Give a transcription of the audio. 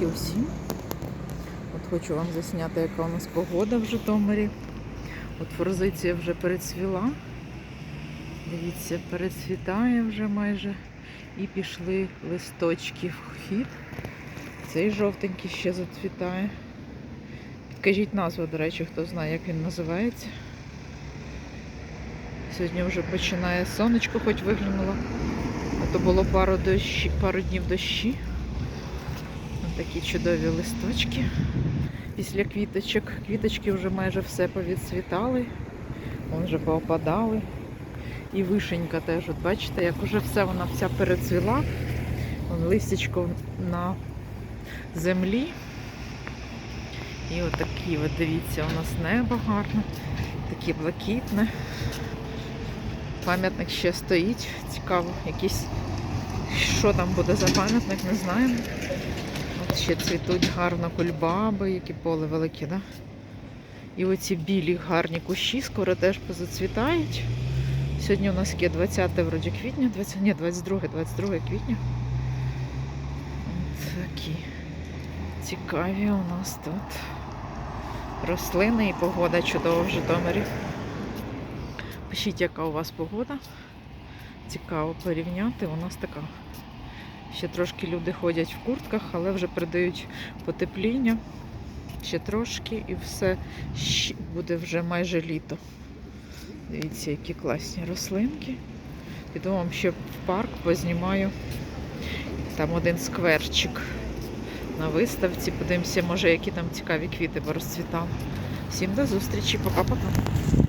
Привітики усім. От хочу вам засняти, яка у нас погода в Житомирі. От форзиція вже перецвіла. Дивіться, перецвітає вже майже. І пішли листочки в хід. Цей жовтенький ще зацвітає. Підкажіть назву, до речі, хто знає, як він називається. Сьогодні вже починає сонечко, хоч виглянуло. А то було пару, дощі, пару днів дощі. Такі чудові листочки після квіточок. Квіточки вже майже все повідцвітали, вон вже поопадали. І вишенька теж, от бачите, як уже все вона вся перецвіла. Вон листячко на землі. І от от дивіться, у нас небо гарне, таке блакитне. Пам'ятник ще стоїть. Цікаво, якийсь, що там буде за пам'ятник, не знаємо. Ще цвітуть гарно кульбаби, які поле великі, да? І оці білі гарні кущі скоро теж позацвітають. Сьогодні у нас є 20 вроді квітня, 20, ні, 22, 22 квітня. Такі цікаві у нас тут рослини і погода чудова в Житомирі. Пишіть, яка у вас погода. Цікаво порівняти. У нас така. Ще трошки люди ходять в куртках, але вже передають потепління. Ще трошки і все буде вже майже літо. Дивіться, які класні рослинки. Піду вам ще в парк познімаю. Там один скверчик на виставці. Подивимося, може, які там цікаві квіти порозцвітали. Всім до зустрічі, пока-пока.